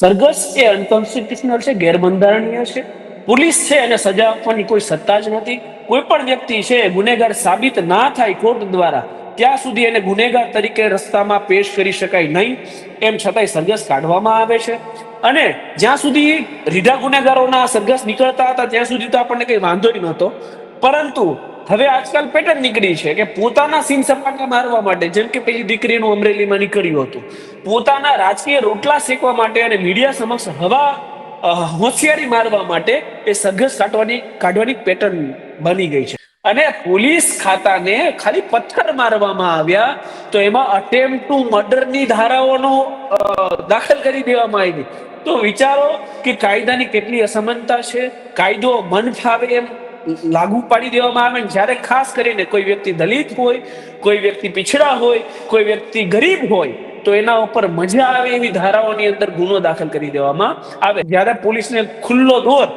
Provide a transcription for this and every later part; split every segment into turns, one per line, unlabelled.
સરઘસ એ અનકોન્સ્ટિટ્યુશનલ છે, ગેરબંધારણીય છે. પોલીસ છે એને સજા આપવાની કોઈ સત્તા જ નથી. કોઈ પણ વ્યક્તિ છે ગુનેગાર સાબિત ના થાય કોર્ટ દ્વારા, ત્યાં સુધી એને ગુનેગાર તરીકે રસ્તામાં પેશ કરી શકાય નહીં, એમ છતાંય સરઘસ કાઢવામાં આવે છે. અને જ્યાં સુધી રીઢા ગુનેગારોના સરઘસ નીકળતા હતા, ત્યાં સુધી તો આપણને કંઈ વાંધો જ નહોતો. પરંતુ હવે આજકાલ પેટર્ન નીકળી છે કે પોતાના સીન સપાટા મારવા માટે, જેમ કે પેલી દીકરીનું અમરેલીમાં નીકળ્યું હતું, પોતાના રાજકીય રોટલા શેકવા માટે અને મીડિયા સમક્ષ હવા હોશિયારી મારવા માટે એ સઘસ કાઢવાની કાઢવાની પેટર્ન બની ગઈ છે. અને પોલીસ ખાતાને ખાલી પથ્થર મારવામાં આવ્યા, તો એમાં અટેમ્પ ટુ મર્ડરની ધારાઓનો દાખલ કરી દેવામાં આવી. તો વિચારો કે કાયદાની કેટલી અસમાનતા છે, કાયદો મન ફાવે એમ લાગુ પાડી દેવામાં આવે ને જ્યારે ખાસ કરીને કોઈ વ્યક્તિ દલિત હોય, કોઈ વ્યક્તિ પીછડા હોય, કોઈ વ્યક્તિ ગરીબ હોય, તો એના ઉપર મજા આવે એવી ધારાઓની અંદર ગુનો દાખલ કરી દેવામાં આવે. જ્યારે પોલીસને ખુલ્લો દોર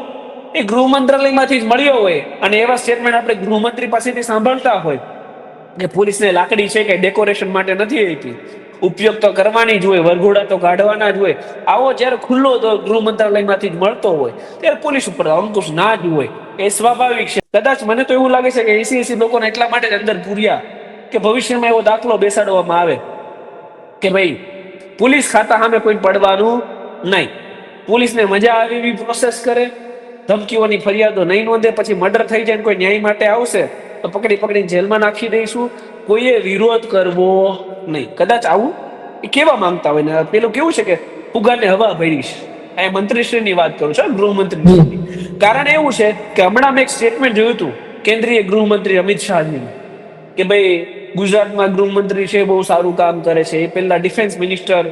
એ ગૃહ મંત્રાલયમાંથી જ મળ્યો હોય અને એવા સ્ટેટમેન્ટ આપણે ગૃહમંત્રી પાસેથી સાંભળતા હોય કે પોલીસને લાકડી છે કે ડેકોરેશન માટે નથી આપી. ઉપયોગ તો કરવાની જ હોય, વરઘોડા તો કાઢવાના જ હોય. આવો જ્યારે ખુલ્લો ગૃહ મંત્રાલયમાંથી જ મળતો હોય, ત્યારે પોલીસ ઉપર અંકુશ ના જ હોય. એ સ્વાભાવિક છે. કદાચ મને તો એવું લાગે છે કે એસી એસી લોકોને એટલા માટે જ અંદર પૂર્યા કે ભવિષ્યમાં એવો દાખલો બેસાડવામાં આવે. કે ભાઈ, પોલીસ ખાતા સામે કોઈ પડવાનું નહીં. પોલીસને મજા આવે એવી પ્રોસેસ કરે. ધમકીઓની ફરિયાદો નહીં નોંધે, પછી મર્ડર થઈ જાય કોઈ ન્યાય માટે આવશે. પકડી પકડીને જેલમાં નાખી દઈશું. કોઈએ વિરોધ કરવો નહીં. કદાચ આવું એ કેવા માંગતા હોય ને? પેલું કેવું છે કે ફુગાને હવા ભરીશ. એ મંત્રીશ્રીની વાત કરું છું ગૃહમંત્રી કારણ એવું છે કે હમણાં મેં એક સ્ટેટમેન્ટ જોયું હતું, કેન્દ્રીય ગૃહમંત્રી અમિત શાહની. કે ભાઈ, ગુજરાતમાં ગૃહમંત્રી છે, બહુ સારું કામ કરે છે. એ પહેલા ડિફેન્સ મિનિસ્ટર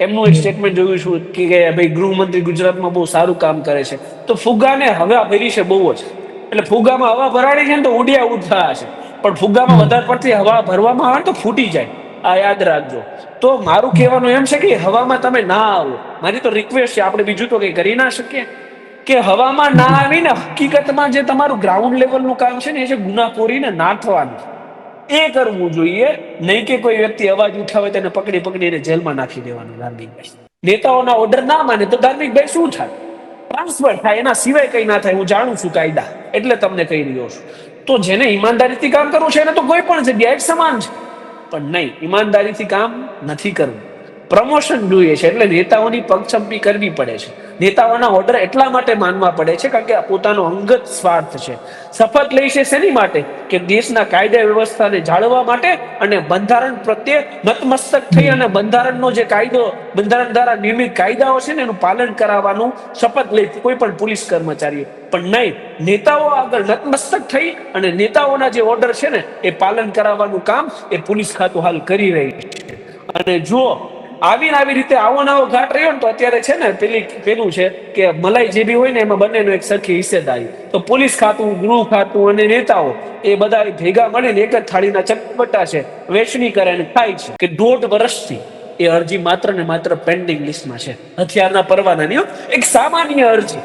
એમનું એક સ્ટેટમેન્ટ જોયું છું કે કે ભાઈ, ગૃહમંત્રી ગુજરાતમાં બહુ સારું કામ કરે છે. તો ફુગાને હવા ભરી છે બહુ જ. એટલે ફુગ્ગામાં હવા ભરાણી છે ને તો ઉડિયા ઉડતા હશે. પણ ફુગ્ગામાં વધારે પડતી હવા ભરવામાં આવે ને તો ફૂટી જાય. આ યાદ રાખજો. તો મારું કહેવાનું એમ છે કે હવામાં તમે ના આવો. મારી તો રિક્વેસ્ટ છે, આપણે બીજું તો કંઈ કરી ના શકીએ. કે હવામાં ના આવીને હકીકતમાં જે તમારું ગ્રાઉન્ડ લેવલનું કામ છે ને, એ છે ગુનાખોરીને નાથવાનું. એ કરવું જોઈએ. નહીં કે કોઈ વ્યક્તિ અવાજ ઉઠાવે તેને પકડી પકડીને જેલમાં નાખી દેવાનું ધાર્મિકભાઈ નેતાઓના ઓર્ડર ના માને તો ધાર્મિક ભાઈ શું થાય? ટ્રાન્સફર થાય, એના સિવાય કઈ ના થાય, હું જાણું છું કાયદા. એટલે તમને કહી રહ્યો છું. તો જેને ઈમાનદારીથી કામ કરવું છે, એને તો કોઈ પણ જગ્યાએ સમાન છે. પણ નહીં, ઈમાનદારીથી કામ નથી કરવું. પ્રમોશન જોઈએ છે, એટલે નેતાઓની પગચંપી કરવી પડે છે. નેતાઓના ઓર્ડર એટલા માટે માનવા પડે છે કારણ કે આ પોતાનો અંગત સ્વાર્થ છે. શપથ લે છે શેની માટે? કે દેશના કાયદા વ્યવસ્થાને જાળવવા માટે અને બંધારણ પ્રત્યે નતમસ્તક થઈ અને બંધારણનો જે કાયદો, બંધારણ દ્વારા નિર્મિત કાયદાઓ છે ને એનું પાલન કરાવવાનું શપથ લે કોઈ પણ પોલીસ કર્મચારીઓ પણ નહીં, નેતાઓ આગળ નતમસ્તક થઈ અને નેતાઓના જે ઓર્ડર છે ને એ પાલન કરાવવાનું કામ એ પોલીસ ખાતું હાલ કરી રહી છે. અને જો આવીને આવી રીતે આવો નવો ઘાટ રહ્યો ને તો અત્યારે છે ને પેલી પેલું છે કે મલાઈ જે બી હોય ને એમાં બંનેનો એક સરખી હિસ્સેદારી. તો પોલીસ ખાતું, ગૃહ ખાતું અને નેતાઓ એ બધા ભેગા મળીને એક જ થાળીના ચટપટા છે, વેચણી કરે અને ખાય છે. કે દોઢ વર્ષથી એ અરજી માત્ર ને માત્ર પેન્ડિંગ લિસ્ટમાં છે. હથિયારના પરવાનાની. એક સામાન્ય અરજી.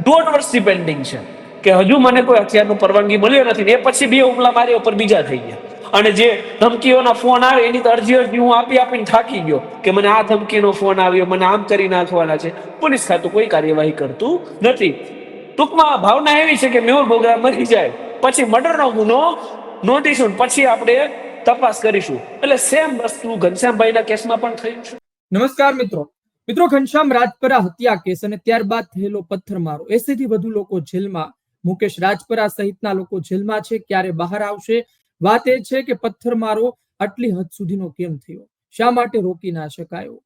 દોઢ વર્ષથી પેન્ડિંગ છે. કે હજુ મને કોઈ હથિયારનું પરવાનગી મળ્યો નથી ને એ પછી બે હુમલા માર્યા ઉપર બીજા થઈ ગયા. અને જે ધમકીઓના ફોન આવે, એની તો અરજી અરજી હું આપી આપીને થાકી ગયો કે મને આ ધમકીનો ફોન આવ્યો, મને આમ કરી નાખવાના છે. પોલીસ ખાતું કોઈ કાર્યવાહી કરતું નથી. ટૂંકમાં ભાવના એવી છે કે મેહુલ બોગરા મરી જાય, પછી મર્ડરનો ગુનો નોંધીશું પછી આપણે તપાસ કરીશું. એટલે સેમ વસ્તુ ઘનશ્યામભાઈના કેસમાં પણ થયું છે.
નમસ્કાર મિત્રો. મિત્રો, ઘનશ્યામ રાજપરા હત્યા કેસ અને ત્યારબાદ થયેલો પથ્થરમારો. એસીથી વધુ લોકો જેલમાં, મુકેશ રાજપરા સહિતના લોકો જેલમાં છે, ક્યારે બહાર આવશે વાત એ છે કે પથ્થરમારો આટલી હદ સુધીનો કેમ થયો? શા માટે રોકી ના શકાયો?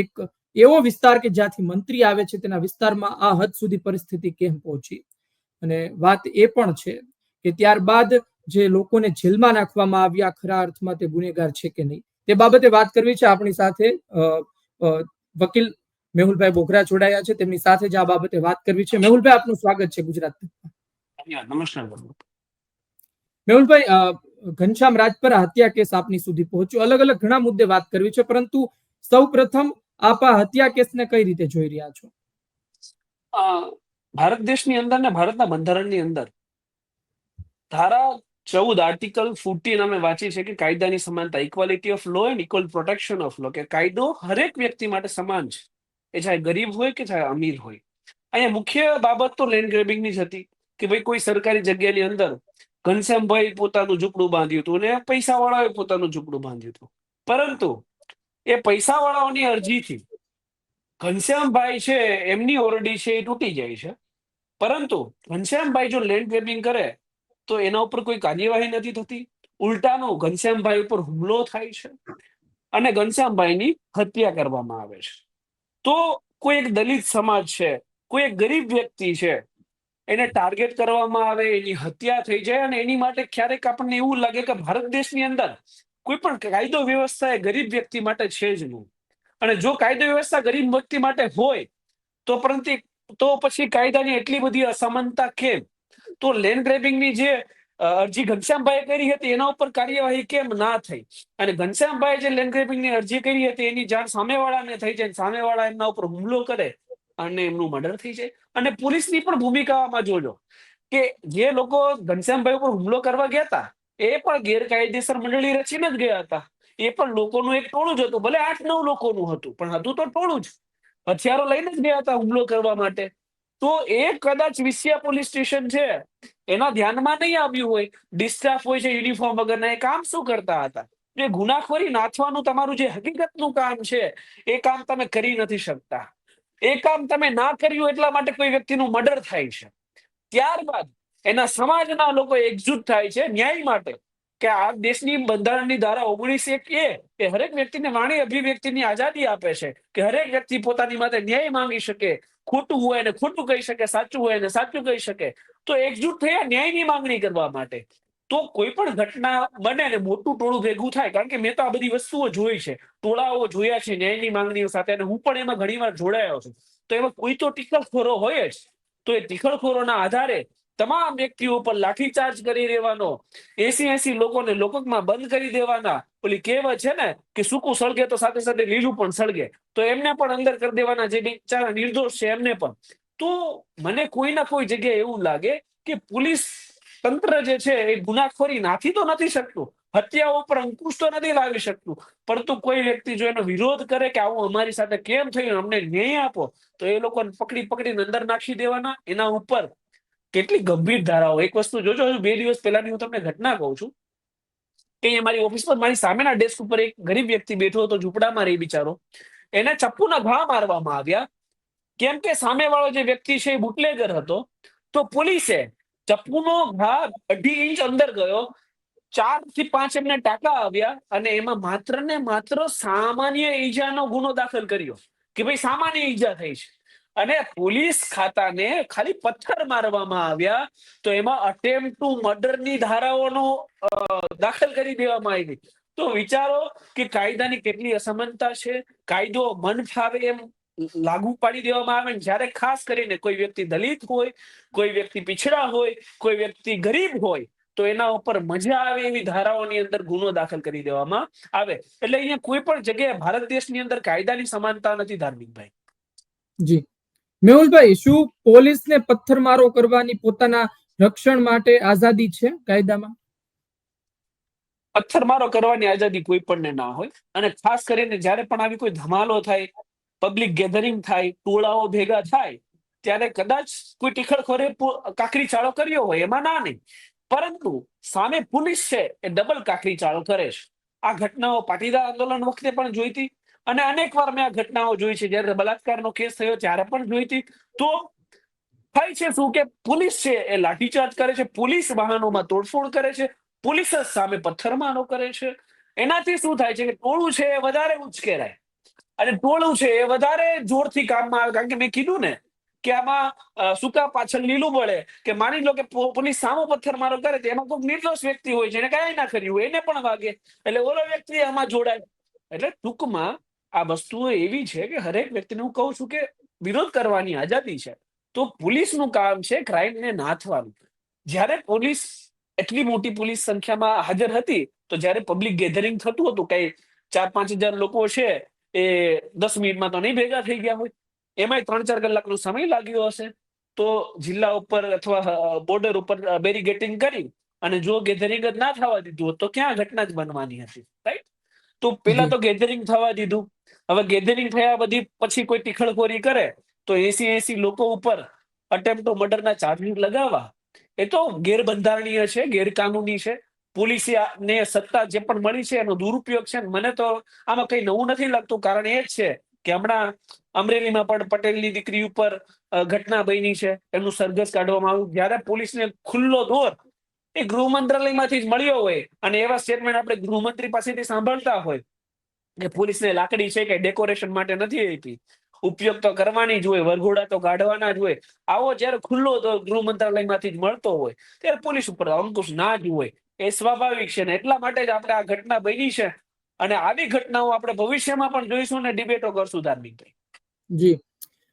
એક એવો વિસ્તાર કે જ્યાંથી મંત્રી આવે છે, તેના વિસ્તારમાં આ હદ સુધી પરિસ્થિતિ કેમ પહોંચી? અને વાત એ પણ છે કે ત્યારબાદ જે લોકોને જેલમાં નાખવામાં આવ્યા, ખરા અર્થમાં તે ગુનેગાર છે કે નહીં? તે બાબતે વાત કરવી છે આપણી સાથે. વકીલ મેહુલભાઈ બોગરા જોડાયા છે, તેમની સાથે જ આ બાબતે વાત કરવી છે. મેહુલભાઈ, આપનું સ્વાગત છે ગુજરાત
નમસ્કાર.
મેહુલભાઈ ઘનશ્યામ રાજપરા હત્યા કેસ આપની સુધી પહોંચ્યો. અલગ અલગ ઘણા મુદ્દે વાત કરવી છે, પરંતુ સૌ પ્રથમ આપ આ હત્યા કેસને કઈ રીતે જોઈ રહ્યા છો?
ભારત દેશની અંદર ને ભારતના બંધારણની અંદર ધારા ચૌદ આર્ટિકલ ફોર્ટીન અમે વાંચી છે કે કાયદાની સમાનતા equality of law and equal protection of law કે કાયદો હરેક વ્યક્તિ માટે સમાન છે. એ ચાહે ગરીબ હોય કે ચાહે અમીર હોય. અહીંયા મુખ્ય બાબત તો લેન્ડ ગ્રેબિંગની જ હતી, કે ભાઈ કોઈ સરકારી જગ્યાની અંદર ઘનશ્યામભાઈ પોતાનું ઝૂંપડું બાંધ્યું હતું અને પૈસાવાળાએ પોતાનું ઝૂંપડું બાંધ્યું હતું. પરંતુ એ પૈસાવાળાઓની અરજીથી ઘનશ્યામભાઈ છે એમની ઓરડી છે એ તૂટી જાય છે. પરંતુ ઘનશ્યામભાઈ જો લેન્ડ ગ્રેબિંગ કરે તો એના ઉપર કોઈ કાર્યવાહી નથી થતી. ઉલટાનો ઘનશ્યામભાઈ ઉપર હુમલો થાય છે અને ઘનશ્યામભાઈની હત્યા કરવામાં આવે છે. તો કોઈ એક દલિત સમાજ છે, કોઈ એક ગરીબ વ્યક્તિ છે એને ટાર્ગેટ કરવામાં આવે, એની હત્યા થઈ જાય અને એની માટે ક્યારેક આપણને એવું લાગે કે ભારત દેશની અંદર કોઈ પણ કાયદો વ્યવસ્થા એ ગરીબ વ્યક્તિ માટે છે જ નહીં. અને જો કાયદો વ્યવસ્થા ગરીબ વ્યક્તિ માટે હોય, તો પરંતુ તો પછી કાયદાની એટલી બધી અસમાનતા કેમ? તો લેન્ડ ગ્રેબિંગની જે અરજી ઘનશ્યામભાઈ કરી હતી, એના ઉપર કાર્યવાહી કેમ ના થઈ? અને ઘનશ્યામભાઈ જે લેન્ડ ગ્રેબિંગની અરજી કરી હતી, એની જાણ સામેવાળાને થઈ જાય, સામેવાળા એમના ઉપર હુમલો કરે અને એમનું મર્ડર થઈ છે અને પોલીસની પણ ભૂમિકામાં જોજો કે જે લોકો ઘનશ્યામભાઈ ઉપર હુમલો કરવા ગયા હતા, એ પણ ગેરકાયદેસર મંડળી રચીને જ ગયા હતા. એ પણ લોકોનું એક ટોળું જ હતું, ભલે આઠ નવ લોકોનું હતું, પણ હતું તો ટોળું જ. હથિયારો લઈને જ ગયા હતા હુમલો કરવા માટે. તો એ કદાચ વિસિયા પોલીસ સ્ટેશન છે, એના ધ્યાનમાં નહીં આવ્યું હોય, ડિસ્ટાફ હોય છે યુનિફોર્મ વગરના, એ કામ શું કરતા હતા? જે ગુનાખોરી નાથવાનું તમારું જે હકીકતનું કામ છે, એ કામ તમે કરી નથી શકતા. એ કામ તમે ના કર્યું એટલા માટે કોઈ વ્યક્તિનું મર્ડર થાય છે. ત્યારબાદ એના સમાજના લોકો એકજૂટ થાય છે ન્યાય માટે કે આ દેશની બંધારણની ધારા ઓગણીસ એક એ કે હરેક વ્યક્તિને વાણી અભિવ્યક્તિની આઝાદી આપે છે કે હરેક વ્યક્તિ પોતાની માટે ન્યાય માંગી શકે, ખોટું હોય ને ખોટું કહી શકે, સાચું હોય ને સાચું કહી શકે, તો એકજૂટ થયા ન્યાયની માંગણી કરવા માટે. તો કોઈ પણ ઘટના બને ને મોટું ટોળું ભેગું થાય, કારણ કે મેં તો આ બધી વસ્તુઓ જોઈ છે. ટોળાઓ જોયા છે, ન્યાયની માંગણીઓ સાથે, અને હું પણ એમાં ઘણીવાર જોડાયો છું. તો એમાં કોઈ તો ટીખળખોરો હોય જ. તો એ ટીખળખોરોના આધારે તમામ વ્યક્તિઓ પર લાઠીચાર્જ કરી દેવાનો એસી એસી લોકોને લોકકમાં બંધ કરી દેવાના. ઓલી કહેવત છે ને કે સૂકું સળગે તો સાથે સાથે લીલું પણ સળગે. તો એમને પણ અંદર કરી દેવાના જે બિચારા નિર્દોષ છે એમને પણ. તો મને કોઈ ના કોઈ જગ્યાએ એવું લાગે કે પોલીસ તંત્ર જે છે એ ગુનાખોરી નાથી તો નથી શકતું. હત્યાઓ પર અંકુશ તો નથી લાવી શકતું. પરંતુ કોઈ વ્યક્તિ જો એનો વિરોધ કરે કે આવું અમારી સાથે કેમ થયું, અમને ન્યાય આપો, તો એ લોકોને પકડી પકડીને અંદર નાખી દેવાના. એના ઉપર કેટલી ગંભીર ધારાઓ. એક વસ્તુ જોજો બે દિવસ પહેલાની હું તમને ઘટના કહું છું. કે મારી ઓફિસ પર મારી સામેના ડેસ્ક ઉપર એક ગરીબ વ્યક્તિ બેઠો હતો, ઝૂંપડામાં રહી બિચારો. એને ચપ્પુના ઘા મારવામાં આવ્યા. કેમ કે સામેવાળો જે વ્યક્તિ છે એ બુટલેગર હતો. તો પોલીસે ચપ્પુનો ઘા અઢી ઇંચ અંદર ગયો. ચારથી પાંચ એમને ટાંકા આવ્યા અને એમાં માત્ર ને માત્ર સામાન્ય ઈજાનો ગુનો દાખલ કર્યો. કે ભાઈ સામાન્ય ઈજા થઈ છે. અને પોલીસ ખાતાને ખાલી પથ્થર મારવામાં આવ્યા તો એમાં અટેમ્પ ટુ મર્ડરની ધારાઓનો દાખલ કરી દેવામાં આવી. તો વિચારો કે કાયદાની કેટલી અસમાનતા છે. કાયદો મન ફાવે એમ લાગુ પાડી દેવામાં આવે ને જ્યારે ખાસ કરીને કોઈ વ્યક્તિ દલિત હોય કોઈ વ્યક્તિ પીછડા હોય કોઈ વ્યક્તિ ગરીબ હોય તો એના ઉપર મજા આવે એવી ધારાઓની અંદર ગુનો દાખલ કરી દેવામાં આવે. એટલે અહીંયા કોઈ પણ જગ્યાએ ભારત દેશની અંદર કાયદાની સમાનતા નથી ધાર્મિકભાઈ.
જી. મેહુલભાઈ શું પોલીસને પથ્થરમારો કરવાની પોતાના રક્ષણ માટે આઝાદી છે કાયદામાં?
પથ્થરમારો કરવાની આઝાદી કોઈ પણ ના હોય. અને ખાસ કરીને જ્યારે પણ આવી કોઈ ધમાલો થાય પબ્લિક ગેધરિંગ થાય, ટોળાઓ ભેગા થાય, ત્યારે કદાચ કોઈ ટીખળખોરે કાકરી ચાળો કર્યો હોય, એમાં ના નહીં. પરંતુ સામે પોલીસ છે, એ ડબલ કાકરી ચાળો કરે છે. આ ઘટનાઓ પાટીદાર આંદોલન વખતે પણ જોઈતી અને અનેક વાર મેં આ ઘટનાઓ જોઈ છે. જ્યારે બલાત્કારનો કેસ થયો, ત્યારે પણ જોઈતી તો થાય છે શું કે પોલીસ છે, એ લાઠીચાર્જ કરે છે પોલીસ વાહનોમાં તોડફોડ કરે છે પોલીસ જ સામે પથ્થરમારો કરે છે. એનાથી શું થાય છે કે ટોળું છે એ વધારે ઉચકેરાય. અને ટોળું છે એ વધારે જોરથી કામમાં આવે. કારણ કે મેં કીધું ને કે આમાં સૂકા પાછળ લીલું બળે કે માની લો કે પોલીસ સામો પથ્થરમારો કરે તો એમાં કોઈ નિર્દોષ વ્યક્તિ હોય જેને કાંઈ ના કર્યું એને પણ વાગે. એટલે ઓલો વ્યક્તિ આમાં જોડાય. એટલે ટૂંકમાં આ વસ્તુઓ એવી છે કે હરેક વ્યક્તિને હું કહું છું કે વિરોધ કરવાની આઝાદી છે. તો પોલીસનું કામ છે ક્રાઇમને નાથવાનું. જ્યારે પોલીસ એટલી મોટી પોલીસ સંખ્યામાં હાજર હતી, તો જ્યારે પબ્લિક ગેધરિંગ થતું હતું, કઈ ચાર પાંચ હજાર લોકો છે એ દસ મિનિટમાં તો નહીં ભેગા થઈ ગયા હોય. એમાંય ત્રણ ચાર કલાકનો સમય લાગ્યો હશે. તો જિલ્લા ઉપર અથવા બોર્ડર ઉપર બેરીગેટિંગ કરી અને જો ગેધરિંગ જ ના થવા દીધું હોત તો ક્યાં ઘટના જ બનવાની હતી રાઈટ તો પેલા તો ગેધરિંગ થવા દીધું. હવે ગેધરિંગ થયા બધી પછી કોઈ તીખળખોરી કરે તો એસી એસી લોકો ઉપર અટેમ્પ્ટ ટુ મર્ડરના ચાર્જિસ લગાવવા. એ તો ગેરબંધારણીય છે ગેરકાનૂની છે. પોલીસે ને સત્તા જે પણ મળી છે એનો દુરુપયોગ છે મને તો આમાં કઈ નવું નથી લાગતું. કારણ એ જ છે કે હમણાં અમરેલીમાં પણ પટેલની દીકરી ઉપર ઘટના બની છે. એમનું સરઘસ કાઢવામાં આવ્યું. જ્યારે પોલીસને ખુલ્લો દોર એ ગૃહ મંત્રાલયમાંથી જ મળ્યો હોય અને એવા સ્ટેટમેન્ટ આપણે ગૃહમંત્રી પાસેથી સાંભળતા હોય કે પોલીસને લાકડી છે કે ડેકોરેશન માટે નથી આપી. ઉપયોગ તો કરવાની જ હોય, વરઘોડા તો કાઢવાના જ હોય. આવો જ્યારે ખુલ્લો ગૃહ મંત્રાલયમાંથી જ મળતો હોય, ત્યારે પોલીસ ઉપર અંકુશ ના જ હોય. એ સ્વાભાવિક છે ને એટલા માટે જ આપણે આ ઘટના બની છે. અને આવી ઘટનાઓ આપણે ભવિષ્યમાં પણ જોઈશું ને ડિબેટો કરશું ધાર્મિકભાઈ
જી.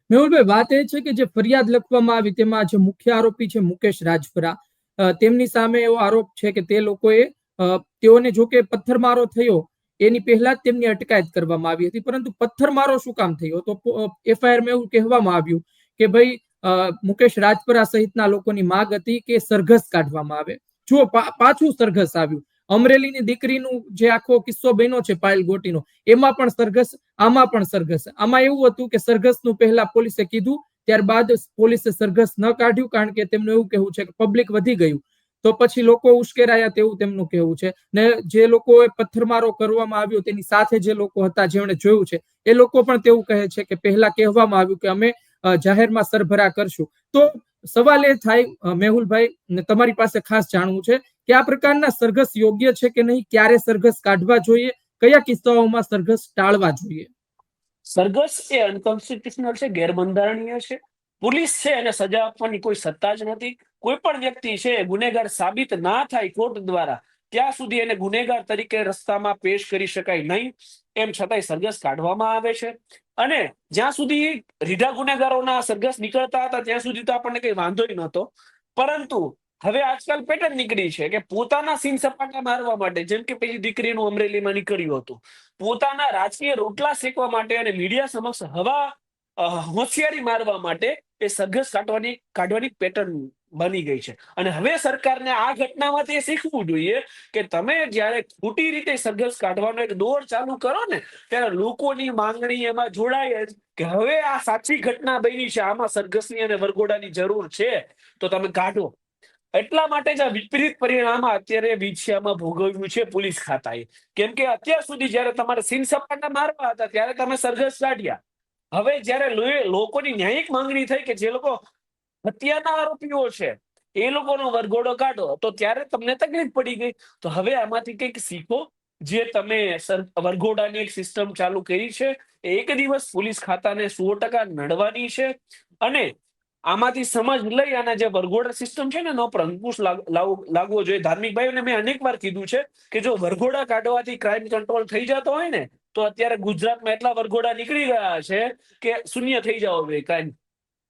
મેહુલભાઈ, વાત એ છે કે જે ફરિયાદ લખવામાં આવી તેમાં જે મુખ્ય આરોપી છે મુકેશ રાજપરા તેમની સામે એવો આરોપ છે કે તે લોકોએ તેઓને જો કે પથ્થરમારો થયો, એની પહેલા જ તેમની અટકાયત કરવામાં આવી હતી. પરંતુ પથ્થરમારો શું કામ થયો? તો એફઆઈઆરમાં એવું કહેવામાં આવ્યું કે ભાઈ મુકેશ રાજપરા સહિતના લોકોની માંગ હતી કે સરઘસ કાઢવામાં આવે. જો પાછું સરઘસ આવ્યું. અમરેલીની દીકરીનું જે આખો કિસ્સો બન્યો છે પાયલ ગોટીનો, એમાં પણ સરઘસ, આમાં પણ સરઘસ. આમાં એવું હતું કે સરઘસનું પહેલા પોલીસે કીધું, ત્યારબાદ પોલીસે સરઘસ ન કાઢ્યું કારણ કે તેમનું એવું કહેવું છે કે પબ્લિક વધી ગયું. તો પછી લોકો ઉશ્કેરાયા તેવું તેમનું કહેવું છે. ને જે લોકોએ પથ્થરમારો કરવામાં આવ્યો તેની સાથે જે લોકો હતા, જેમણે જોયું છે, એ લોકો પણ તેવું કહે છે કે પહેલા કહેવામાં આવ્યું કે અમે જાહેરમાં સરભરા કરશું. તો સવાલ એ થાય મેહુલભાઈ તમારી પાસે ખાસ જાણવું છે કે આ પ્રકારના સરઘસ યોગ્ય છે કે નહીં? ક્યારે સરઘસ કાઢવા જોઈએ? કયા કિસ્સાઓમાં સરઘસ ટાળવા જોઈએ?
સરઘસ એ અનકોન્સ્ટિટ્યુશનલ છે, ગેરબંધારણીય છે. પોલીસ છે, એને સજા આપવાની કોઈ સત્તા જ નથી. કોઈ પણ વ્યક્તિ છે ગુનેગાર સાબિત ના થાય કોર્ટ દ્વારા, ત્યાં સુધી એને ગુનેગાર તરીકે રસ્તામાં પેશ કરી શકાય નહીં. એમ છતાંય સરઘસ કાઢવામાં આવે છે. અને જ્યાં સુધી રીઢા ગુનેગારોના સરઘસ નીકળતા હતા, ત્યાં સુધી તો આપણને કઈ વાંધો નહોતો. પરંતુ હવે આજકાલ પેટર્ન નીકળી છે કે પોતાના સીન સપાટા મારવા માટે, જેમ કે પેલી દીકરીનું અમરેલીમાં નીકળ્યું હતું, પોતાના રાજકીય રોટલા શેકવા માટે અને મીડિયા સમક્ષ હવા હોશિયારી મારવા માટે એ સરઘસ કાઢવાની કાઢવાની પેટર્ન બની ગઈ છે. અને હવે સરકારને આ ઘટનામાંથી શીખવું જોઈએ કે તમે જ્યારે ખોટી રીતે સંઘર્ષ કાઢવાનો એક દોર ચાલુ કરો ને, ત્યારે લોકોની માંગણી એમાં જોડાય જ કે હવે આ સાચી ઘટના બની છે, આમાં સરઘસની અને વરઘોડાની જરૂર છે, તો તમે કાઢો. એટલા માટે જ આ વિપરીત પરિણામ અત્યારે વિછિયામાં ભોગવ્યું છે પોલીસ ખાતાએ. કેમ કે અત્યાર સુધી જ્યારે તમારે સીન સપાટા મારવા હતા, ત્યારે તમે સરઘસ કાઢ્યા. હવે જ્યારે લોકોની ન્યાયિક માંગણી થઈ કે જે લોકો હત્યાના આરોપીઓ છે. એ લોકોનો વરઘોડો કાઢો, તો ત્યારે તમને તકલીફ પડી ગઈ. તો હવે આમાંથી કંઈક શીખો, જે તમે વરઘોડાની એક સિસ્ટમ ચાલુ કરી છે. એક દિવસ પોલીસ ખાતાને સો ટકા નડવાની છે. અને આમાંથી સમજ લઈ અને જે વરઘોડા સિસ્ટમ છે ને, એનો પર અંકુશ લાગવો જોઈએ. ધાર્મિક ભાઈઓને મેં અનેક વાર કીધું છે કે જો વરઘોડા કાઢવાથી ક્રાઇમ કંટ્રોલ થઈ જતો હોય ને, તો અત્યારે ગુજરાતમાં એટલા વરઘોડા નીકળી ગયા છે કે શૂન્ય થઈ જાવ જોઈએ ક્રાઇમ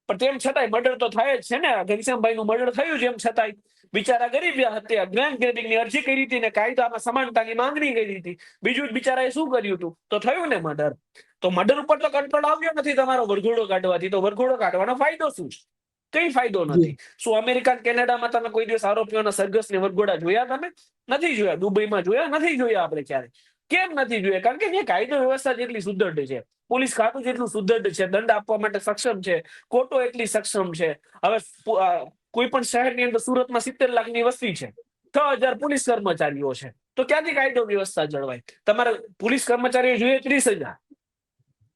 પણ તેમ છતાંય મર્ડર તો થાય જ છે ને. ઘનશ્યામભાઈ નું મર્ડર થયું છે એમ છતાંય બિચારા ગરીબ હત્યા ગ્રેન્ડ ગ્રેડિંગની અરજી કરી હતી ને કાયદામાં સમાનતાની માંગણી કરી હતી. બીજું બિચારાએ શું કર્યું હતું? તો થયું ને મર્ડર. તો મર્ડર ઉપર તો કંટ્રોલ આવ્યો નથી તમારો વરઘોડો કાઢવાથી. તો વરઘોડો કાઢવાનો ફાયદો શું છે? કઈ ફાયદો નથી. શું અમેરિકા કેનેડામાં તમે કોઈ દિવસ આરોપીઓના સરઘસ ને વરઘોડા જોયા તમે? નથી જોયા. દુબઈમાં જોયા? નથી જોયા આપણે ક્યારે કેમ નથી જોઈએ? કારણ કે જે કાયદો વ્યવસ્થા જેટલી સુદ્રઢ છે, પોલીસ ખાતું જેટલું સુદ્રઢ છે, દંડ આપવા માટે સક્ષમ છે કોર્ટો એટલી સક્ષમ છે. હવે કોઈ પણ શહેરની અંદર સુરતમાં સિત્તેર લાખની વસ્તી છે, છ હજાર પોલીસ કર્મચારીઓ છે. તો ક્યાંથી કાયદો વ્યવસ્થા જળવાય? તમારે પોલીસ કર્મચારીઓ જોઈએ ત્રીસ હજાર.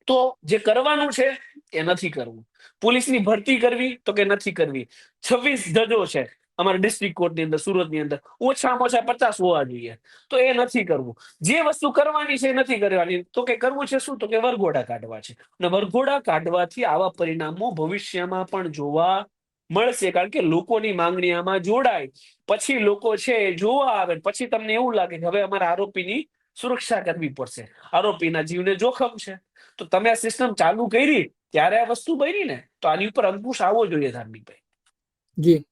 તો જે કરવાનું છે એ નથી કરવું. પોલીસની ભરતી કરવી તો કે નથી કરવી? છવ્વીસ જજો છે. અમારા ડિસ્ટ્રિક્ટ કોર્ટની અંદર, સુરતની અંદર, ઓછામાં ઓછા પચાસ હોવા જોઈએ. તો એ નથી કરવું. જે વસ્તુ કરવાની છે એ નથી કરવાની. તો કે કરવું છે શું? તો કે વરઘોડા કાઢવા છે. અને વરઘોડા કાઢવાથી આવા પરિણામો ભવિષ્યમાં પણ જોવા મળશે. કારણ કે લોકોની માંગણી આમાં જોડાય. પછી લોકો છે જોવા આવે. પછી તમને એવું લાગે કે હવે અમારે આરોપીની સુરક્ષા કરવી પડશે. આરોપીના જીવને જોખમ છે. તો તમે આ સિસ્ટમ ચાલુ કરી, ત્યારે આ વસ્તુ બની ને, તો આની ઉપર અંકુશ આવવો જોઈએ ધાર્મિકભાઈ.
જી.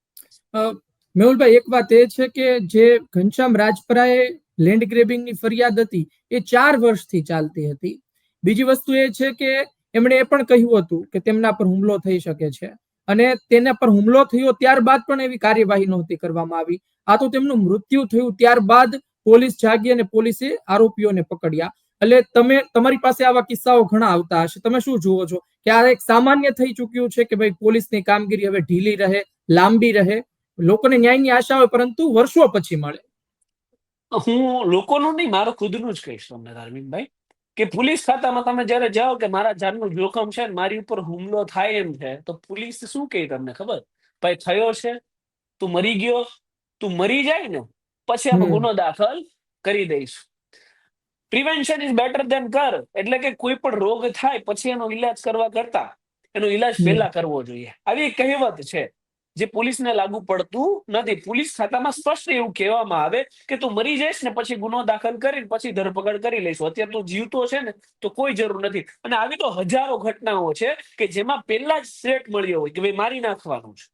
મેહુલભાઈ, એક વાત એ છે કે જે ઘનશ્યામ રાજપરાએ લેન્ડ ગ્રેબિંગની ફરિયાદ હતી, એ ચાર વર્ષથી ચાલતી હતી. બીજી વસ્તુ એ છે કે એમણે એ પણ કહ્યું હતું કે તેમના પર હુમલો થઈ શકે છે અને તેના પર હુમલો થયો ત્યારબાદ પણ એવી કાર્યવાહી નહોતી કરવામાં આવી. આ તો તેમનું મૃત્યુ થયું ત્યારબાદ પોલીસ જાગી અને પોલીસે આરોપીઓને પકડ્યા. એટલે તમે, તમારી પાસે આવા કિસ્સાઓ ઘણા આવતા હશે. તમે શું જુઓ છો? કે આ એક સામાન્ય થઈ ચૂક્યું છે કે ભાઈ પોલીસની કામગીરી હવે ઢીલી રહે, લાંબી રહે લોકોને ન્યાયની આશા હોય પરંતુ વર્ષો પછી મળે.
હું લોકોનું નહીં મારું ખુદનું જ કહીશ તમને ધાર્મિકભાઈ કે પોલીસ ખાતામાં તમે જ્યારે જાઓ કે મારા જાનનું જોખમ છે મારી ઉપર હુમલો થાય એમ છે તો પોલીસ શું કહે તમને ખબર? ભાઈ થયો છે તું મરી ગયો તું મરી જાય ને પછી આપણે ગુનો દાખલ કરી દઈશું. પ્રિવેન્શન ઇઝ બેટર દેન કર એટલે કે કોઈ પણ રોગ થાય પછી એનો ઈલાજ કરવા કરતા એનો ઈલાજ. પહેલા કરવો જોઈએ. આવી એક કહેવત છે જે પોલીસને લાગુ પડતું નથી. પોલીસ ખાતામાં સ્પષ્ટ એવું કહેવામાં આવે કે તું મરી જઈશ ને પછી ગુનો દાખલ કરીને પછી ધરપકડ કરી લઈશું. અત્યારે તું જીવતો છે ને તો કોઈ જરૂર નથી. અને આવી તો હજારો ઘટનાઓ છે કે જેમાં પહેલા જ સેટ મળ્યો હોય કે ભાઈ મારી નાખવાનું છે.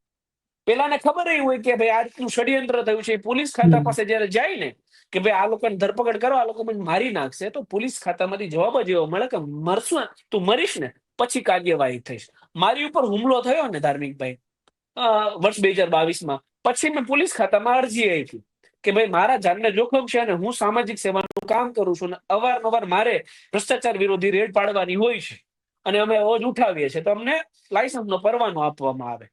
પેલાને ખબર એ હોય કે ભાઈ આ રીતનું ષડયંત્ર થયું છે. પોલીસ ખાતા પાસે જયારે જાય ને કે ભાઈ આ લોકોને ધરપકડ કરો આ લોકો મને મારી નાખશે તો પોલીસ ખાતામાંથી જવાબ જ એવો મળે કે મરશું તું મરીશ ને પછી કાર્યવાહી થઈશ. મારી ઉપર હુમલો થયો ને ધાર્મિકભાઈ અ, વર્ષ બે હજાર બાવીસમાં. પછી મેં પોલીસ ખાતામાં અરજી આપી કે ભાઈ, મારા જાનને જોખમ છે અને હું સામાજિક સેવાનું કામ કરું છું અને અવારનવાર મારે ભ્રષ્ટાચાર વિરોધી રેડ પાડવાની હોય છે અને અમે અવજ ઉઠાવીએ છીએ. તો અમને લાયસન્સનો પરવાનો આપવામાં આવે.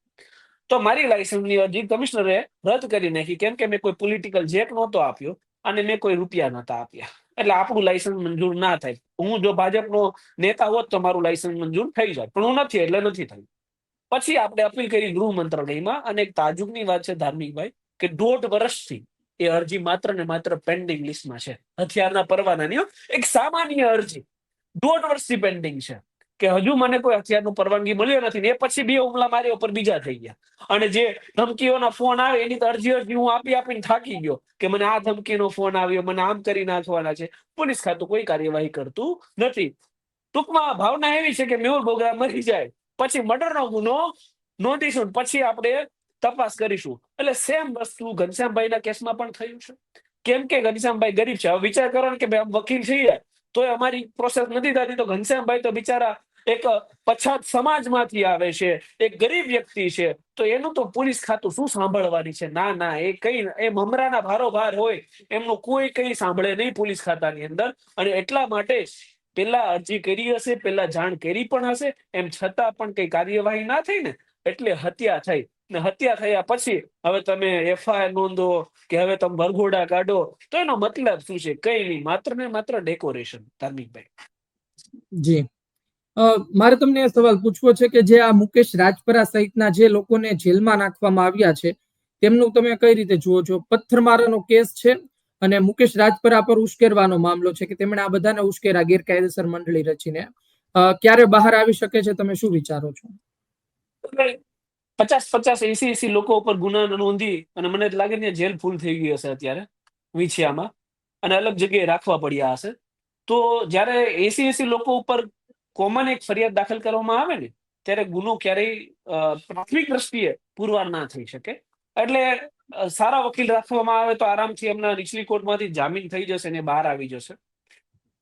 તો મારી લાયસન્સની અરજી કમિશનરે રદ કરી નાખી. કેમ કે મેં કોઈ પોલિટિકલ જેક નહોતો આપ્યો અને મેં કોઈ રૂપિયા નહોતા આપ્યા. એટલે આપણું લાયસન્સ મંજૂર ના થાય. હું જો ભાજપનો નેતા હોત તો મારું લાયસન્સ મંજૂર થઈ જાય. પણ હું નથી, એટલે નથી થયું. પછી આપણે અપીલ કરી ગૃહ મંત્રાલયમાં અને એક તાજુબની વાત છે ધાર્મિકભાઈ કે દોઢ વર્ષથી એ અરજી માત્ર ને માત્ર પેન્ડિંગ લિસ્ટમાં છે. હથિયારના પરવાનાની. એક સામાન્ય અરજી. દોઢ વર્ષથી પેન્ડિંગ છે. કે હજુ મને કોઈ હથિયારનું પરવાનગી મળ્યો નથી એ પછી બે હુમલા મારી ઉપર બીજા થઈ ગયા. અને જે ધમકીઓના ફોન આવે એની તો અરજી અરજી હું આપી આપીને થાકી ગયો કે મને આ ધમકીનો ફોન આવ્યો, મને આમ કરી નાખવાના છે. પોલીસ ખાતું કોઈ કાર્યવાહી કરતું નથી. ટૂંકમાં ભાવના એવી છે કે મેહુલ બોગરા મરી જાય પછી મર્ડરનો ગુનો નોંધીશું પછી આપણે તપાસ કરીશું. એટલે સેમ વસ્તુ ઘનશ્યામભાઈના કેસમાં પણ થયું છે. કેમ કે ઘનશ્યામભાઈ ગરીબ છે. હવે વિચાર કરો કે ભાઈ આમ વકીલ છીએ તો અમારી પ્રોસેસ નથી થતી. તો ઘનશ્યામભાઈ તો બિચારા એક પછાત સમાજમાંથી આવે છે, એક ગરીબ વ્યક્તિ છે. તો એનું તો પોલીસ ખાતું શું સાંભળવાની છે? ના ના, એ કઈ એ મમરાના ભારોભાર હોય. એમનું કોઈ કઈ સાંભળે નહીં પોલીસ ખાતાની અંદર. અને એટલા માટે પેલા અરજી કરી હશે, પેલા જાણ કરી પણ હશે, એમ છતાં પણ કઈ કાર્યવાહી ના થઈ ને, એટલે હત્યા થઈ. ને હત્યા થયા પછી હવે તમે એફઆઈઆર નોંધો કે હવે તમે વરઘોડા કાઢો, તો એનો મતલબ શું છે? કઈ નહીં, માત્ર ને માત્ર ડેકોરેશન ધાર્મિકભાઈ.
જી. મારે તમને એ સવાલ પૂછવો છે કે જે આ મુકેશ રાજપરા સહિતના જે લોકોને જેલમાં નાખવામાં આવ્યા છે, તેમનું તમે કઈ રીતે જુઓ છો? પથ્થરમારાનો કેસ છે અને મુકેશ રાજપરા પર ઉશ્કેરવાનો મામલો છે કે તેમણે આ બધાને ઉશ્કેરા ગેરકાયદેસર મંડળી રચીને ક્યારે બહાર આવી શકે છે? તમે શું વિચારો છો?
પચાસ પચાસ એસી એસી લોકો ઉપર ગુના નોંધી અને મને લાગે ને જેલ ફૂલ થઈ ગઈ હશે અત્યારે, વિછિયામાં. અને અલગ જગ્યાએ રાખવા પડ્યા હશે. તો જ્યારે એસી એસી લોકો ઉપર કોમન એક ફરિયાદ દાખલ કરવામાં આવે ને, ત્યારે ગુનો ક્યારેય પ્રાથમિક દ્રષ્ટિએ પુરવાર ના થઈ શકે. એટલે સારા વકીલ રાખવામાં આવે તો આરામથી એમના નીચલી કોર્ટમાંથી જામીન થઈ જશે ને બહાર આવી જશે.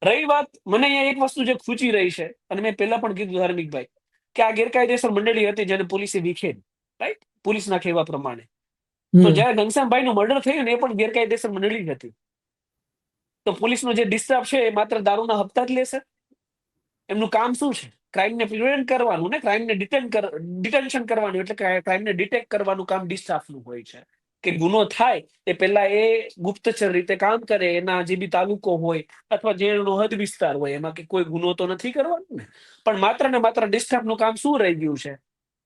રહી વાત મને અહીંયા એક વસ્તુ જે ખૂચી રહી છે અને મેં પહેલા પણ કીધું ધાર્મિકભાઈ કે આ ગેરકાયદેસર મંડળી હતી જેને પોલીસે વિખેરી રાઈટ પોલીસના કહેવા પ્રમાણે. તો જ્યારે ઘનશ્યામભાઈ નું મર્ડર થયું ને એ પણ ગેરકાયદેસર મંડળી જ હતી. તો પોલીસનો જે ડિસ્ટર્બ છે એ માત્ર દારૂના હપ્તા જ લેશે. એમનું કામ શું છે? ક્રાઇમને પ્રિવેન્ટ કરવાનું ને ક્રાઇમને ડિટેન ડિટેન્શન કરવાનું એટલે ક્રાઇમને ડિટેક્ટ કરવાનું કામ ડિસ્ટાફનું હોય છે. કે ગુનો થાય એ પહેલા એ ગુપ્તચર રીતે કામ કરે, એના જે બી તાલુકો હોય અથવા જે એનો હદ વિસ્તાર હોય, એમાં કે કોઈ ગુનો તો નથી કરવાનો ને? પણ માત્ર ને માત્ર ડિસ્ટર્બનું કામ શું રહી ગયું છે?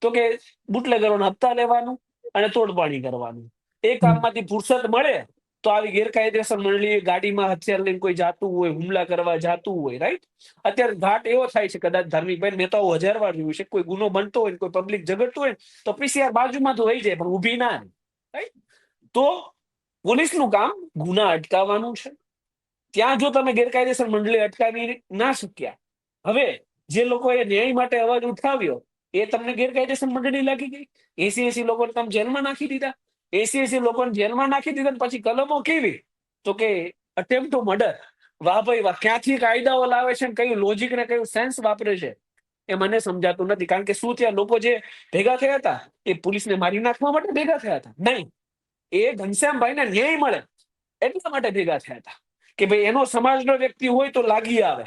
તો કે બુટલેગરોના હપ્તા લેવાનું અને તોડપાણી કરવાનું. એ કામમાંથી ફુરસદ મળે તો આવી ગેરકાયદેસર મંડળી ગાડીમાં હથિયાર લઈને કોઈ જાતું હોય, હુમલા કરવા જાતું હોય રાઈટ અત્યારે ઘાટ એવો થાય છે, કદાચ ધાર્મિકભાઈ મેં તો હજાર વાર જોયું છે, કોઈ ગુનો બનતો હોય કોઈ પબ્લિક ઝઘડતું હોય તો પીસીઆર બાજુમાં તો હોય જાય, પણ ઊભી ના રાઈટ તો પોલીસનું કામ ગુના અટકાવવાનું છે. ત્યાં જો તમે ગેરકાયદેસર મંડળી અટકાવી ના શક્યા, હવે જે લોકોએ ન્યાય માટે અવાજ ઉઠાવ્યો, એ તમને ગેરકાયદેસર મંડળી લાગી ગઈ? એસી એસી લોકોને તમે જેલમાં નાખી દીધા? એસી એસી લોકોને જેલમાં નાખી દીધા પછી કલમો કેવી? તો કે અટેમ્પ ટુ મર્ડર વાહ ભાઈ વાહ, ક્યાંથી કાયદાઓ લાવે છે કયું લોજિક ને કયું સેન્સ વાપરે છે? એ મને સમજાતું નથી, કારણ કે શું ત્યાં લોકો જે ભેગા થયા હતા, એ પોલીસને મારી નાખવા માટે ભેગા થયા હતા? નહીં. એ ઘનશ્યામભાઈને ન્યાય મળે. એટલા માટે ભેગા થયા હતા. કે ભાઈ એનો સમાજનો વ્યક્તિ હોય તો લાગી આવે.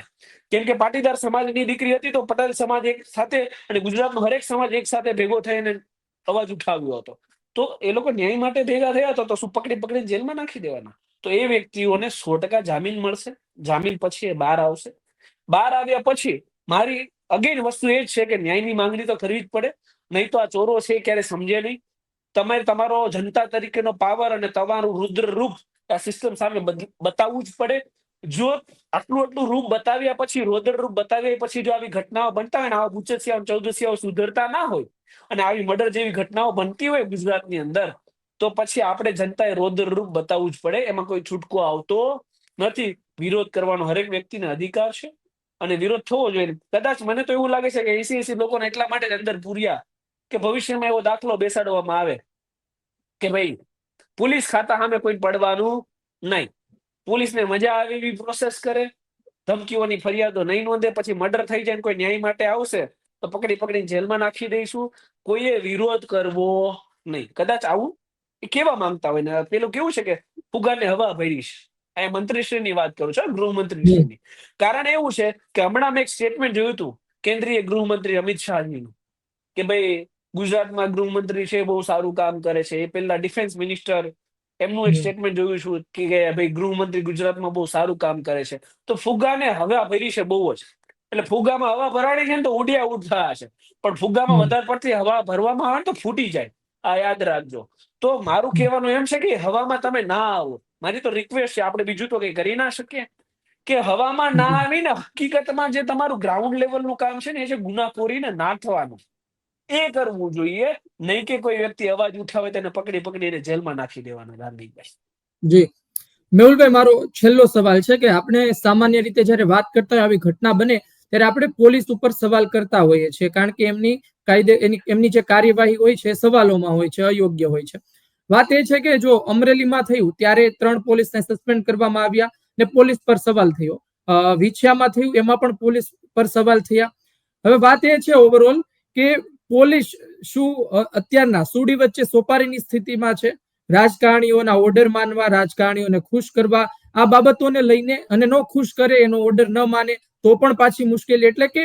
કેમ કે પાટીદાર સમાજની દીકરી હતી તો પટેલ સમાજ એક સાથે અને ગુજરાતનો હરેક સમાજ એક સાથે ભેગો થઈને અવાજ ઉઠાવ્યો હતો. તો એ લોકો ન્યાય માટે ભેગા થયા હતા તો શું પકડી પકડીને જેલમાં નાખી દેવાના? તો એ વ્યક્તિઓને સો ટકા જામીન મળશે. જામીન પછી એ બહાર આવશે. બહાર આવ્યા પછી મારી અગેન વસ્તુ એ જ છે કે ન્યાયની માંગણી તો કરવી જ પડે. નહીં તો આ ચોરો છે ક્યારે સમજે નહીં. તમારે તમારો જનતા તરીકેનો પાવર અને તમારું રુદ્ર રૂપ આ સિસ્ટમ સામે બતાવવું જ પડે. જો આટલું આટલું રૂપ બતાવ્યા પછી, રોદર રૂપ બતાવ્યા પછી જો આવી ઘટનાઓ બનતા હોય ને, આવા બુચસિયાઓ ચૌદસિયાઓ સુધરતા ના હોય અને આવી મર્ડર જેવી ઘટનાઓ બનતી હોય ગુજરાતની અંદર, તો પછી આપણે જનતાએ રોદર રૂપ બતાવવું જ પડે. એમાં કોઈ છૂટકો આવતો નથી. વિરોધ કરવાનો હરેક વ્યક્તિને અધિકાર છે અને વિરોધ થવો જોઈએ. કદાચ મને તો એવું લાગે છે કે એસી એસી લોકોને એટલા માટે અંદર પૂર્યા. કે ભવિષ્યમાં એવો દાખલો બેસાડવામાં આવે કે ભાઈ, પોલીસ ખાતા સામે કોઈ પડવાનું નહીં. પોલીસને મજા આવે એવી પ્રોસેસ કરે, ધમકીઓની ફરિયાદો નહીં નોંધે, પછી મર્ડર થઈ જાય કોઈ ન્યાય માટે આવશે, તો પકડી પકડીને જેલમાં નાખી દઈશું. કોઈએ વિરોધ કરવો નહીં. કદાચ આવું એ કેવા માંગતા હોય ને? પેલું કેવું છે કે ફુગાને હવા ભરીશ. આ મંત્રીશ્રીની વાત કરું છું ગૃહમંત્રીશ્રીની. કારણ એવું છે કે હમણાં મેં એક સ્ટેટમેન્ટ જોયું હતું, કેન્દ્રીય ગૃહમંત્રી અમિત શાહજીનું, કે ભાઈ ગુજરાતમાં ગૃહમંત્રી છે બહુ સારું કામ કરે છે. એ પેલા ડિફેન્સ મિનિસ્ટર એમનું એક સ્ટેટમેન્ટ જોયું છું કે ભાઈ ગૃહમંત્રી ગુજરાતમાં બહુ સારું કામ કરે છે. તો ફુગાને હવા ભરી છે બહુ જ. એટલે ફુગામાં હવા ભરાણી છે ને તો ઉડિયા ઉડ થયા છે. પણ ફુગામાં વધારે પડતી હવા ભરવામાં આવે ને તો ફૂટી જાય. આ યાદ રાખજો. તો મારું. કહેવાનું એમ છે કે હવામાં તમે ના આવો. મારી તો રિક્વેસ્ટ છે આપણે બીજું તો કઈ કરી ના શકીએ. કે હવામાં ના આવીને હકીકતમાં જે તમારું ગ્રાઉન્ડ લેવલનું કામ છે ને એ છે ગુનાખોરીને નાથવાનું. એ કરવું જોઈએ. નહીં કે કોઈ વ્યક્તિ અવાજ ઉઠાવે તેને પકડી પકડીને જેલમાં નાખી દેવાના ગાંધીભાઈ.
જી. મેહુલભાઈ, મારો છેલ્લો સવાલ છે કે આપણે સામાન્ય રીતે જ્યારે વાત કરતા આવી ઘટના બને ત્યારે આપણે પોલીસ ઉપર સવાલ કરતા હોઈએ છીએ કારણ કે એમની કાયદે એની એમની જે કાર્યવાહી હોય છે સવાલોમાં હોય છે, અયોગ્ય હોય છે. વાત એ છે કે જો અમરેલીમાં થયું ત્યારે ત્રણ પોલીસને સસ્પેન્ડ કરવામાં આવ્યા ને પોલીસ પર સવાલ થયો. વિછિયામાં થયું એમાં પણ પોલીસ પર સવાલ થયા. હવે વાત એ છે ઓવરઓલ કે પોલીસ શું અત્યારના સુડી વચ્ચે સોપારીની સ્થિતિમાં છે? રાજકારણીઓના ઓર્ડર માનવા, રાજકારણીઓને ખુશ કરવા, આ બાબતોને લઈને અને ન ખુશ કરે એનો ઓર્ડર ન માને, તો પણ પાછી મુશ્કેલી. એટલે કે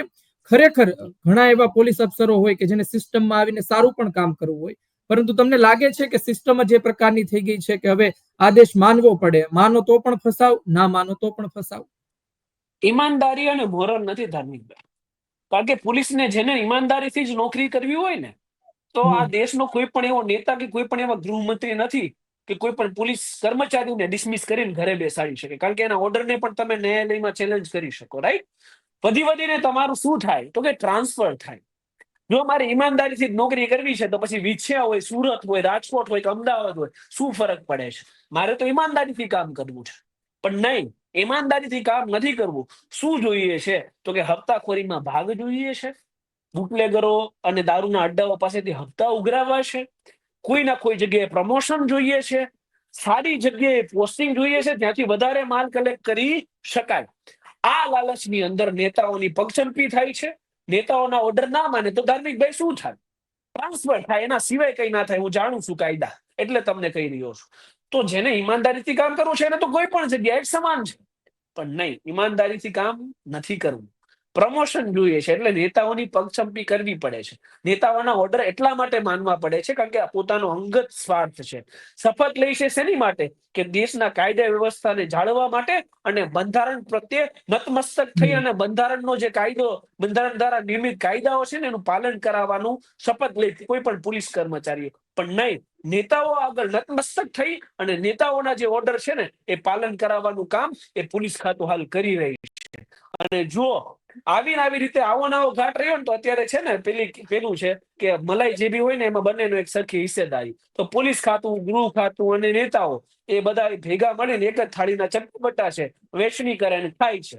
ખરેખર ઘણા એવા પોલીસ અફસરો હોય કે જેને સિસ્ટમમાં આવીને સારું પણ કામ કરવું હોય. પરંતુ તમને લાગે છે કે સિસ્ટમ જ પ્રકારની થઈ ગઈ છે કે હવે આદેશ માનવો પડે? માનો તો પણ ફસાવ, ના માનો તો પણ ફસાવ.
ઈમાનદારી અને મોરલ નથી ધાર્મિકભાઈ કારણ કે પોલીસને જેને ઈમાનદારીથી જ નોકરી કરવી હોય ને તો આ દેશનો કોઈ પણ એવો નેતા કે કોઈ પણ એવા ગૃહમંત્રી નથી કે કોઈ પણ પોલીસ કર્મચારીને ડિસમિસ કરીને ઘરે બેસાડી શકે. કારણ કે એના ઓર્ડરને પણ તમે ન્યાયાલયમાં ચેલેન્જ કરી શકો રાઈટ વધી વધીને તમારું શું થાય? તો કે ટ્રાન્સફર થાય. જો મારે ઈમાનદારીથી જ નોકરી કરવી છે તો પછી વિછ્યા હોય સુરત હોય રાજકોટ હોય કે અમદાવાદ હોય શું ફરક પડે છે? મારે તો ઈમાનદારીથી કામ કરવું છે. પણ નહીં ઈમાનદારીથી કામ નથી કરવું. શું જોઈએ છે? તો કે હપ્તાખોરીમાં ભાગ જોઈએ છે. બુટલેગરો અને દારૂના અડ્ડાઓ પાસેથી હપ્તા ઉઘરાવવા છે. કોઈ કોઈ જગ્યાએ પ્રમોશન જોઈએ છે. સારી જગ્યાએ પોસ્ટિંગ જોઈએ છે. ત્યાંથી વધારે માલ કલેક્ટ કરી શકાય. આ લાલચની અંદર નેતાઓની પગચંપી થાય છે. નેતાઓના ઓર્ડર ના માને તો ધાર્મિક ભાઈ શું થાય? ટ્રાન્સફર થાય. એના સિવાય કઈ ના થાય. હું જાણું છું કાયદા. એટલે તમને કહી રહ્યો છું. તો જેને ઈમાનદારીથી કામ કરવું છે એને તો કોઈ પણ જગ્યાએ સમાન છે. પણ નહીં ઈમાનદારીથી કામ નથી કરવું. પ્રમોશન જોઈએ છે એટલે નેતાઓની પગચંપી કરવી પડે છે. નેતાઓના ઓર્ડર એટલા માટે માનવા પડે છે કારણ કે પોતાનો અંગત સ્વાર્થ છે. શપથ લે છે શેની માટે? કે દેશના કાયદા વ્યવસ્થાને જાળવવા માટે અને બંધારણ પ્રત્યે નતમસ્તક થઈ અને બંધારણનો જે કાયદો બંધારણ દ્વારા નિર્મિત કાયદાઓ છે ને એનું પાલન કરાવવાનું શપથ લે કોઈ પણ પોલીસ કર્મચારીઓ પણ નહીં નેતાઓ આગળ નતમસ્તક થઈ અને નેતાઓના જે ઓર્ડર છે ને, એ પાલન કરાવવાનું કામ એ પોલીસ ખાતું હાલ કરી રહી છે. અને જો આવીને આવી રીતે આવો નાવો ઘાટ રહ્યો ને તો અત્યારે છે ને પેલી પેલું છે કે મલાઈ જે બી હોય ને એમાં બંનેનો એક સરખી હિસ્સેદારી. તો પોલીસ ખાતું, ગૃહ ખાતું અને નેતાઓ એ બધા ભેગા મળીને એક જ થાળીના ચટપટા છે, વેચણી કરે અને ખાય છે.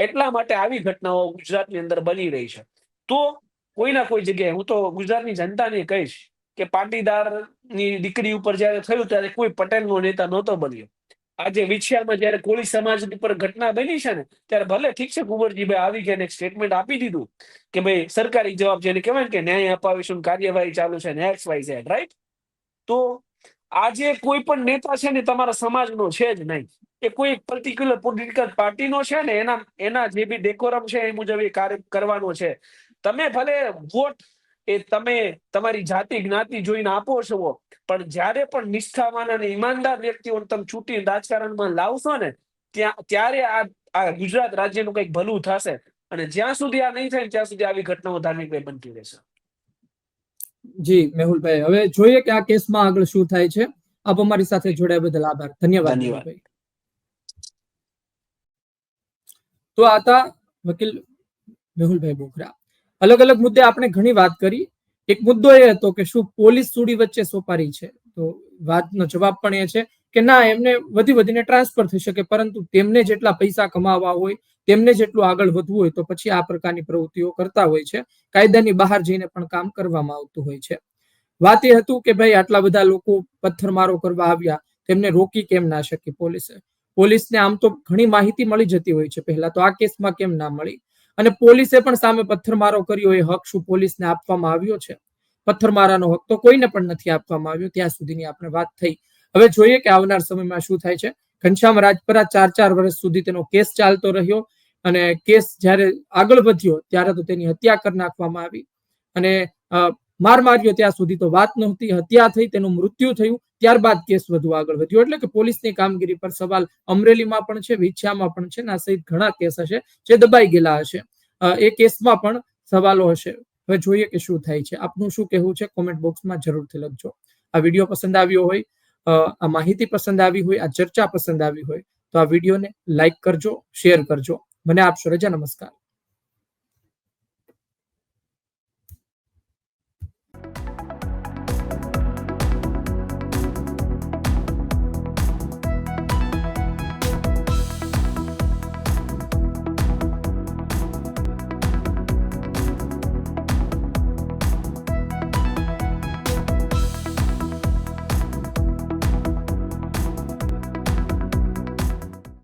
એટલા માટે આવી ઘટનાઓ ગુજરાતની અંદર બની રહી છે. તો કોઈ ના કોઈ જગ્યાએ, હું તો ગુજરાતની જનતાને કહીશ કે પાટીદારની દીકરી ઉપર જયારે થયું ત્યારે કોઈ પટેલનો નેતા નહોતો બન્યો. આજે વિછિયામાં જયારે કોળી સમાજ ઉપર ઘટના બની છે ને, ત્યારે ભલે ઠીક છે કુંવરજીભાઈ આવી ગયા સ્ટેટમેન્ટ આપી દીધું કે ભાઈ સરકારી જવાબ જેને કહેવાય ને કે ન્યાય અપાવીશું કાર્યવાહી ચાલુ છે ને એક્સ વાય ઝેડ રાઈટ તો આજે કોઈ પણ નેતા છે ને તમારા સમાજનો છે જ નહીં. એ કોઈ પર્ટિક્યુલર પોલિટિકલ પાર્ટીનો છે ને, એના એના જે બી ડેકોરમ છે એ મુજબ એ કાર્ય કરવાનો છે. તમે ભલે વોટ એ તમે તમારી જાતિ જ્ઞાતિ જોઈને આપો છો. પણ જ્યારે પણ નિષ્ઠાવાન અને ઈમાનદાર વ્યક્તિઓને તમે છૂટી રાજકારણમાં લાવશો ને ત્યાં ત્યારે આ આ ગુજરાત રાજ્યનું કંઈક ભલું થશે. અને જ્યાં સુધી આ નહીં થાય ત્યાં સુધી આવી ઘટનાઓ ધાર્મિક બનતી રહેશે.
જી મેહુલભાઈ હવે જોઈએ કે આ કેસમાં આગળ શું થાય છે. આપ અમારી સાથે જોડાયા બદલ આભાર. ધન્યવાદ
ધન્યવાદ.
તો આતા વકીલ મેહુલભાઈ બોગરા અલગ અલગ મુદ્દે આપણે ઘણી વાત કરી. એક મુદ્દો એ હતો કે શું પોલીસ સુડી વચ્ચે સોપારી છે? તો વાતનો જવાબ પણ એ છે કે ના, એમને વધી વધીને ટ્રાન્સફર થઈ શકે, પરંતુ તેમને જેટલા પૈસા કમાવા હોય, તેમને જેટલું આગળ વધવું હોય, તો પછી આ પ્રકારની પ્રવૃત્તિઓ કરતા હોય છે. કાયદાની બહાર જઈને પણ કામ કરવામાં આવતું હોય છે. વાત એ હતું કે ભાઈ, આટલા બધા લોકો પથ્થરમારો કરવા આવ્યા, તેમને રોકી કેમ ના શકી પોલીસે? પોલીસને આમ તો ઘણી માહિતી મળી જતી હોય છે પહેલા, તો આ કેસમાં કેમ ના મળી? અને પોલીસે પણ સામે પથ્થરમારો કર્યો. એ હક શું પોલીસને આપવામાં આવ્યો છે? પથ્થરમારાનો હક તો કોઈને પણ નથી આપવામાં આવ્યો. ત્યાં સુધીની આપણે વાત થઈ. હવે જોઈએ કે આવનાર સમયમાં શું થાય છે. ઘનશ્યામ રાજપરા ચાર ચાર વર્ષ સુધી તેનો કેસ ચાલતો રહ્યો અને કેસ જ્યારે આગળ વધ્યો ત્યારે તો તેની હત્યા કરી નાખવામાં આવી. અને માર માર્યો ત્યાં સુધી તો વાત નહોતી. હત્યા થઈ, તેનું મૃત્યુ થયું. ત્યારબાદ કેસ વધુ આગળ વધ્યો. એટલે કે પોલીસની કામગીરી પર સવાલ અમરેલીમાં પણ છે વિછામાં પણ છે, ને આ સહિત ઘણા કેસ હશે જે દબાઈ ગયેલા હશે. એ કેસમાં પણ સવાલો હશે. હવે જોઈએ કે શું થાય છે. આપનું શું કહેવું છે? કોમેન્ટ બોક્સમાં જરૂરથી લખજો. આ વીડિયો પસંદ આવ્યો હોય આ માહિતી પસંદ આવી હોય, આ ચર્ચા પસંદ આવી હોય, તો આ વિડીયોને લાઈક કરજો, શેર કરજો. મને આપશો રજા. નમસ્કાર.